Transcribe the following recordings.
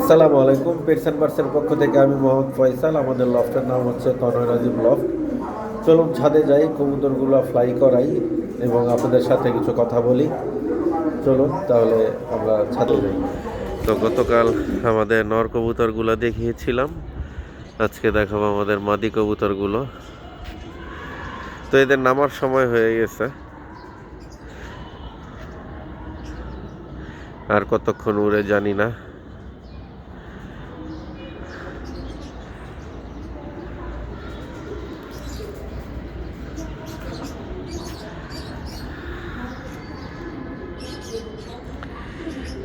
আসসালামু আলাইকুম পেটসান বার্সের পক্ষ থেকে আমি মোহাম্মদ ফয়সাল। আমাদের লফটের নাম হচ্ছে তনয় রাজীব লফট চলুন ছাদে যাই, কবুতরগুলো ফ্লাই করাই এবং আপনাদের সাথে কিছু কথা বলি। চলুন তাহলে আমরা ছাদে যাই। তো গতকাল আমাদের নর কবুতরগুলো দেখিয়েছিলাম। আজকে দেখাবো আমাদের মাদি কবুতরগুলো। তো এদের নামার সময় হয়ে গেছে। আর কতক্ষণ উড়ে জানি না।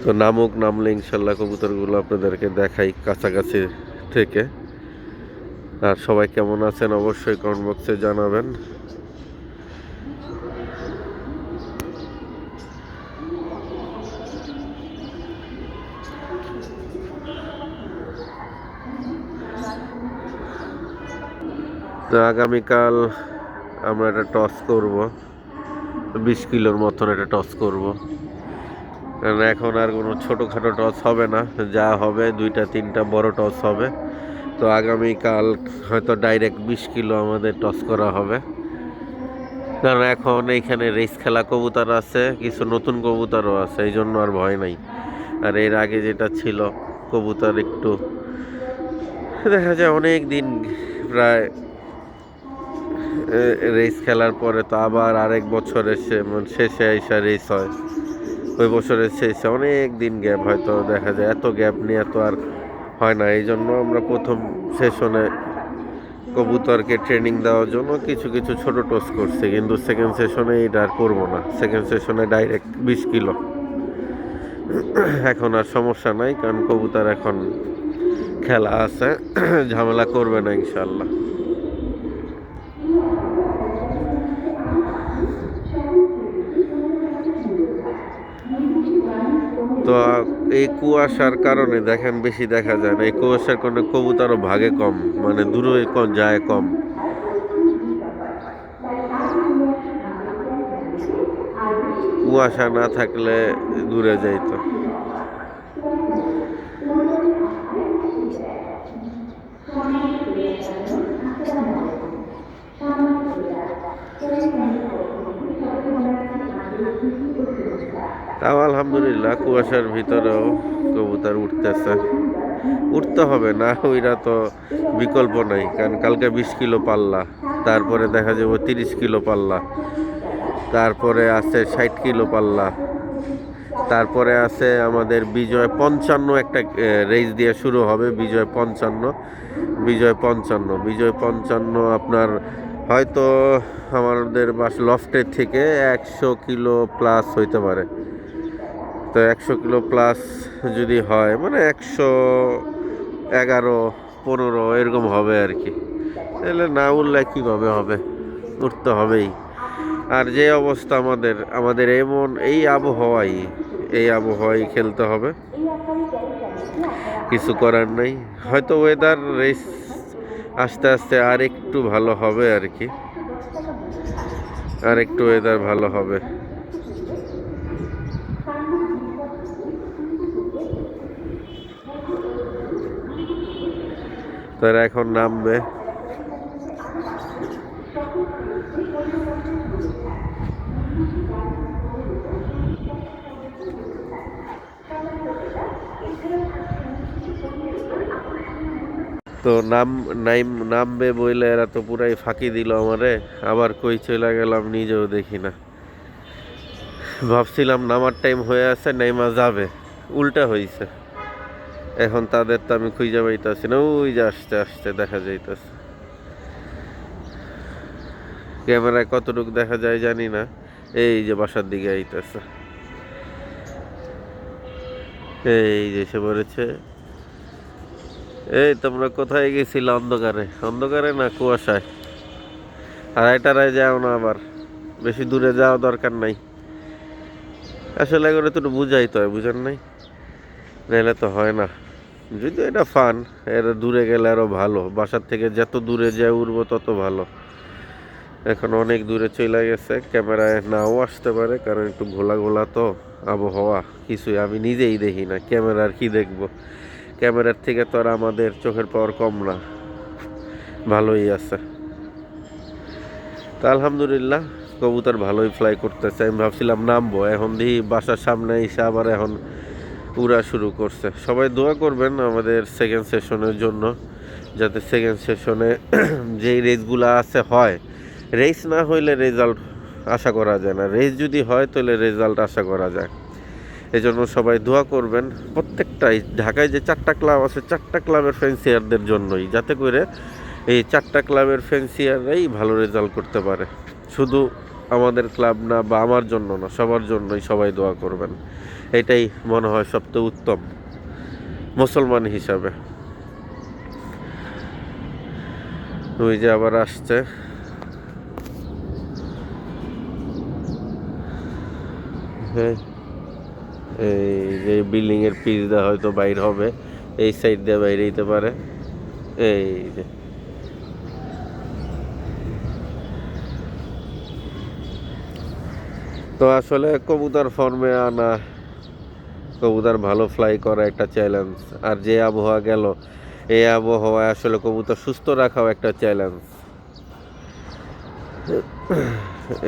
তো নামুক, নামলে ইনশাল্লাহ কবুতরগুলো আপনাদেরকে দেখাই কাছাকাছি থেকে। আর সবাই কেমন আছেন অবশ্যই কমেন্ট বক্সে জানাবেন। তো আগামীকাল আমরা একটা টস করব। বিশ কিলোর মতন একটা টস করব। কারণ এখন আর কোনো ছোটোখাটো টস হবে না। যা হবে, দুইটা, তিনটা বড় টস হবে। তো আগামীকাল হয়তো ডাইরেক্ট বিশ কিলো আমাদের টস করা হবে। কারণ এখন এইখানে রেস খেলা কবুতর আছে, কিছু নতুন কবুতরও আছে এই জন্য আর ভয় নাই। আর এর আগে যেটা ছিল, কবুতর একটু দেখা যায় অনেক দিন প্রায় রেস খেলার পরে তো আবার আরেক বছর এসে মানে শেষে এসে রেস হয়। ওই বছরের শেষে অনেক দিন গ্যাপ হয়তো দেখা যায় এত গ্যাপ নিয়ে তো আর হয় না। এই জন্য আমরা প্রথম সেশনে কবুতরকে ট্রেনিং দেওয়ার জন্য কিছু কিছু ছোট টোস করছি। কিন্তু সেকেন্ড সেশনে এটা আর করব না। সেকেন্ড সেশনে ডাইরেক্ট বিশ কিলো। এখন আর সমস্যা নাই, কারণ কবুতর এখন খেলা আছে। ঝামেলা করবে না ইনশাল্লাহ তো এই কুয়াশার কারণে দেখেন বেশি দেখা যায় না। এই কুয়াশার কারণে কবুতরও ভাগে কম মানে দূরে যায় কম। কুয়াশা না থাকলে দূরে যাইতো। তাও আলহামদুলিল্লাহ, কুয়াশার ভিতরেও কবুতর উঠতেছে। উঠতে হবে না ওইটা তো বিকল্প নাই, কারণ কালকে বিশ কিলো পাল্লা, তারপরে দেখা যাবে তিরিশ কিলো পাল্লা, তারপরে আছে ষাট কিলো পাল্লা, তারপরে আছে আমাদের বিজয় পঞ্চান্ন একটা রেস দিয়ে শুরু হবে, বিজয় পঞ্চান্ন বিজয় পঞ্চান্ন বিজয় পঞ্চান্ন আপনার হয়তো আমাদের বাস লফটের থেকে একশো কিলো প্লাস হইতে পারে। তো একশো কিলো প্লাস যদি হয় মানে একশো এগারো, পনেরো এরকম হবে আর কি। তাহলে না উঠলে কীভাবে হবে? উঠতে হবেই। আর যে অবস্থা আমাদের আমাদের এমন এই আবহাওয়াই এই আবহাওয়াই খেলতে হবে। কিছু করার নাই। হয়তো ওয়েদার রেস আস্তে আস্তে আর একটু ভালো হবে আর কি। আর একটু ওয়েদার ভালো হবে। তারা এখন নামবে। তো নাম, নাইম, নামবে বইলে এরা তো পুরাই ফাঁকি দিল আমারে। আবার কই চলে গেলাম নিজেও দেখি না। ভাবছিলাম নামার টাইম হয়ে আছে, নাইমা যাবে। উল্টা হয়েছে এখন তাদের তো আমি খুঁজে পাইতেছি না, ওই যে আসতে আসতে দেখা যাইতেছে। ক্যামেরায় কতটুকু দেখা যায় জানি না, এই যে বাসার দিকে আইতেছে। এই যে এসে পড়েছে। এই তোমরা কোথায় গেছিলে অন্ধকারে? অন্ধকারে না কুয়াশায়? আর আড়াইটারায় যাও না আবার, বেশি দূরে যাওয়া দরকার নাই। আসলে করে তো বুঝাই তো বুঝেন নাই? নাহলে তো হয় না। যদি এটা ফান এর দূরে গেলে আরও ভালো। বাসার থেকে যত দূরে যায় উড়বো তত ভালো। এখন অনেক দূরে চলে গেছে, ক্যামেরায় নাও আসতে পারে, কারণ একটু ঘোলা ঘোলা তো আবহাওয়া, কিছুই আমি নিজেই দেখি না, ক্যামেরার কি দেখব? ক্যামেরার থেকে তো আর আমাদের চোখের পাওয়ার কম না। ভালোই আছে। তা আলহামদুলিল্লাহ, কবুতর ভালোই ফ্লাই করতেছে, আমি ভাবছিলাম নামবো, এখন দিই বাসার সামনে এসে আবার এখন উড়া শুরু করছে। সবাই দোয়া করবেন আমাদের সেকেন্ড সেশনের জন্য, যাতে সেকেন্ড সেশনে যেই রেসগুলো আছে হয়। রেস না হইলে রেজাল্ট আশা করা যায় না। রেস যদি হয়, তাহলে রেজাল্ট আশা করা যায়। এজন্য সবাই দোয়া করবেন। প্রত্যেকটাই ঢাকায় যে চারটা ক্লাব আছে, চারটা ক্লাবের ফ্যান্সিয়ারদের জন্যই, যাতে করে এই চারটা ক্লাবের ফ্যান্সিয়াররাই ভালো রেজাল্ট করতে পারে। শুধু আমাদের ক্লাব না, বা আমার জন্য না, সবার জন্যই সবাই দোয়া করবেন। এটাই মনে হয় সবচেয়ে উত্তম মুসলমান হিসাবে। ওই যে আবার আসছে। হ্যাঁ এই যে বিল্ডিং এর পিচ দেওয়া হয়তো বাইর হবে, এই সাইড দিয়ে বাইরে দিতে পারে। এই যে। তো আসলে কবুতর ফর্মে আনা কবুতর ভালো ফ্লাই করা একটা চ্যালেঞ্জ আর যে আবহাওয়া গেল, এই আবহাওয়ায় আসলে কবুতর সুস্থ রাখাও একটা চ্যালেঞ্জ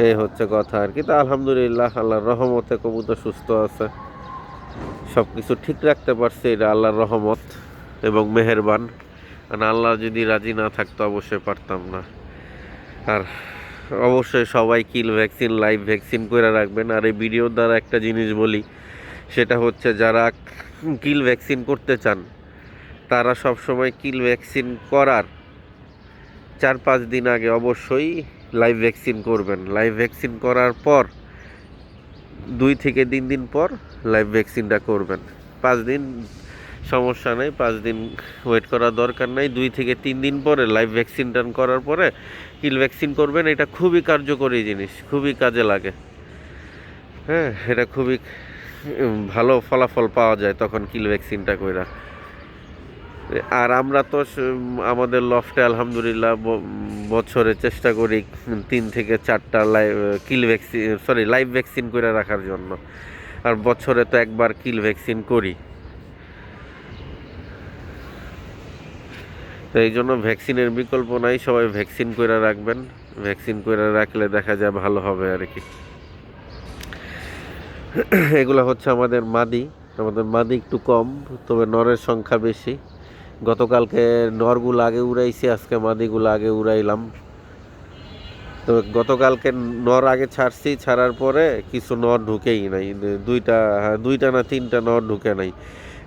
এই হচ্ছে কথা আর কি। তা আলহামদুলিল্লাহ, আল্লাহর রহমতে কবুতর সুস্থ আছে। সব কিছু ঠিক রাখতে পারছে, এটা আল্লাহর রহমত এবং মেহেরবান। কারণ আল্লাহ যদি রাজি না থাকতো, অবশ্যই পারতাম না। আর অবশ্যই সবাই কিল ভ্যাকসিন লাইভ ভ্যাকসিন করে রাখবেন। আর এই ভিডিওর দ্বারা একটা জিনিস বলি সেটা হচ্ছে যারা কিল ভ্যাকসিন করতে চান, তারা সব সময় কিল ভ্যাকসিন করার চার পাঁচ দিন আগে অবশ্যই লাইভ ভ্যাকসিন করবেন। লাইভ ভ্যাকসিন করার পর দুই থেকে তিন দিন পর লাইভ ভ্যাকসিনটা করবেন। পাঁচ দিন সমস্যা নেই, পাঁচ দিন ওয়েট করার দরকার নেই। দুই থেকে তিন দিন পরে লাইভ ভ্যাকসিনটা করার পরে কিল ভ্যাকসিন করবেন, এটা খুবই কার্যকরী জিনিস, খুবই কাজে লাগে। হ্যাঁ এটা খুবই ভালো ফলাফল পাওয়া যায় তখন কিল ভ্যাকসিনটা কইরা। আর আমরা তো আমাদের লফটে আলহামদুলিল্লাহ বছরে চেষ্টা করি তিন থেকে চারটা live kill vaccine sorry live vaccine করে রাখার জন্য। আর বছরে তো একবার কিল ভ্যাকসিন করি। তো এই জন্য ভ্যাকসিনের বিকল্প নাই, সবাই ভ্যাকসিন করে রাখবেন। ভ্যাকসিন করে রাখলে দেখা যায় ভালো হবে আর কি। এগুলো হচ্ছে আমাদের মাদি। আমাদের মাদি একটু কম তবে নরের সংখ্যা বেশি। গতকালকে নরগুলো আগে উড়াইছি আজকে মাদিগুলো আগে উড়াইলাম। তো গতকালকে নর আগে ছাড়ছি ছাড়ার পরে কিছু নর ঢুকেই নাই। দুইটা হ্যাঁ, দুইটা না তিনটা নর ঢুকে নাই।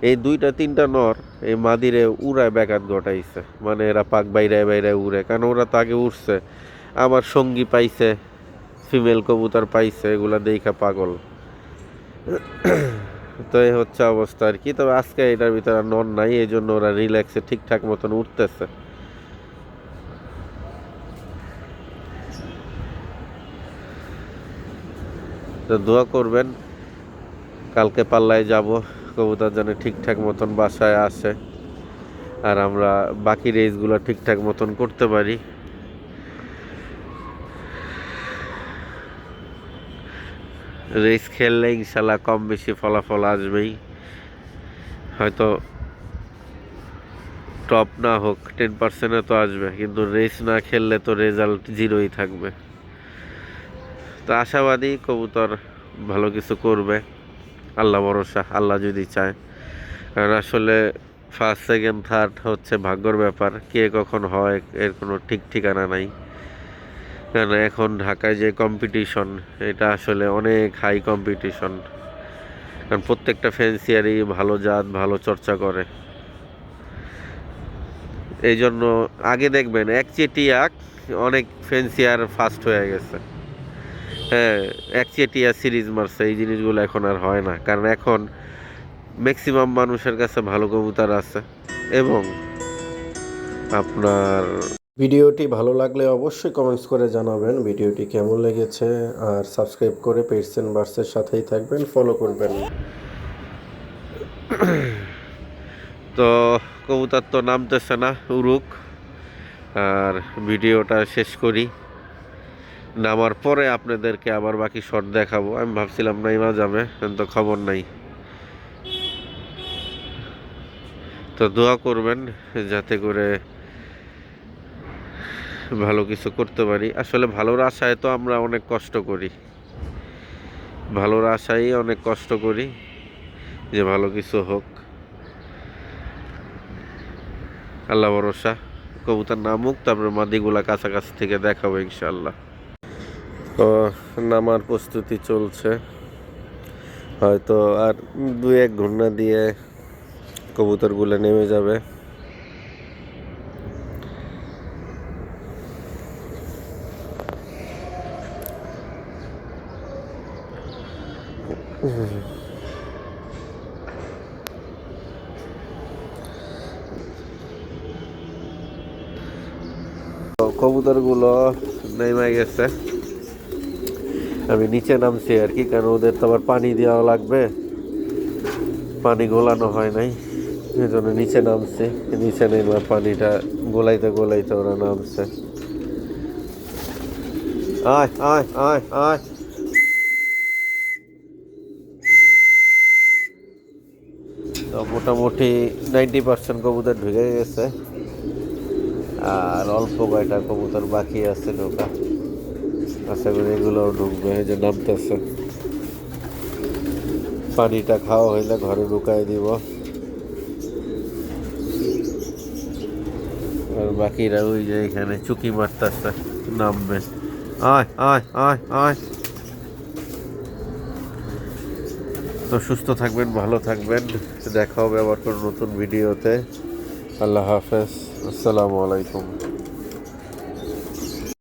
এই দুইটা তিনটা নর এই মাদিরে উড়ায় ব্যাঘাত ঘটাইছে। মানে এরা পাক বাইরে বাইরে উড়ে কারণ ওরা তো আগে উঠছে আমার সঙ্গী পাইছে ফিমেল কবুতর পাইছে এগুলা দেখা পাগল। তো এই হচ্ছে অবস্থা আর কি। তবে আজকে এটার ভিতরে নন নাই এই জন্য ওরা রিল্যাক্সে ঠিকঠাক মতন উঠতেছে। তো দোয়া করবেন, কালকে পাল্লায় যাব, কবুতর যেন ঠিকঠাক মতন বাসায় আসে, আর আমরা বাকি রেসগুলো ঠিকঠাক মতন করতে পারি। রেস খেললে ইনশাল্লাহ কম বেশি ফলাফল আসবেই। হয়তো টপ না হোক টেন পার্সেন্টে তো আসবে, কিন্তু রেস না খেললে তো রেজাল্ট জিরোই থাকবে। তো আশাবাদী কবুতর ভালো কিছু করবে, আল্লাহ ভরসা, আল্লাহ যদি চায়। কারণ আসলে ফার্স্ট সেকেন্ড থার্ড হচ্ছে ভাগ্যর ব্যাপার, কে কখন হয়, এর কোনো ঠিক ঠিকানা নাই। কারণ এখন ঢাকায় যে কম্পিটিশন এটা আসলে অনেক হাই কম্পিটিশন কারণ প্রত্যেকটা ফ্যান্সিয়ারই ভালো জাত, ভালো চর্চা করে। এই জন্য আগে দেখবেন, এক চেটিয়া অনেক ফ্যান্সিয়ার ফার্স্ট হয়ে গেছে। হ্যাঁ এক চেটিয়া সিরিজ মারছে, এই জিনিসগুলো এখন আর হয় না। কারণ এখন ম্যাক্সিমাম মানুষের কাছে ভালো কবুতর আছে এবং আপনার ভিডিওটি ভালো লাগলে অবশ্যই কমেন্টস করে জানাবেন। ভিডিওটি কেমন লেগেছে? আর সাবস্ক্রাইব করে পেটসেন বার্সের সাথেই থাকবেন। ফলো করবেন। তো কবুতর তো নামতেছে না উরুক আর ভিডিওটা শেষ করি। নামার পরে আপনাদেরকে আবার বাকি শট দেখাবো। আমি ভাবছিলাম নাইমা যাবে, কিন্তু খবর নাই। তো দোয়া করবেন, যাতে করে ভালো কিছু করতে পারি। আসলে ভালোর আশায় তো আমরা অনেক কষ্ট করি। ভালোর আশায় অনেক কষ্ট করি যে ভালো কিছু হোক। আল্লাহ ভরসা। কবুতর নামুক তারপরে মাদিগুলা কাছাকাছি থেকে দেখাবো ইনশাল্লাহ তো নামার প্রস্তুতি চলছে। হয়তো আর দু এক ঘণ্টা দিয়ে কবুতরগুলো নেমে যাবে। কবুতরগুলো নেমে গেছে। আমি নিচে নামছি আর কি, কারণ ওদের তো আবার পানি দেওয়া লাগবে। পানি গোলানো হয় নাই এই নিচে নামছি। নিচে নেমে পানিটা গোলাইতে গোলাইতে ওরা নামছে। আয় আয় আয় আয় তো মোটামুটি নাইনটি পার্সেন্ট কবুতর ঢুকে গেছে। আর অল্প কয়টা কবুতর বাকি আছে ঢোকা আশা করি এগুলোও ঢুকবে যে নামতেছে। পানিটা খাওয়া হইলে ঘরে ঢুকাই দিব। আর বাকিরা ওই যে এখানে চুকি মারতেছে, নামবে। আয় আয় আয় আয়। তো সুস্থ থাকবেন, ভালো থাকবেন। দেখা হবে আবার কোনো নতুন ভিডিওতে। আল্লাহ হাফেজ। আসসালামু আলাইকুম।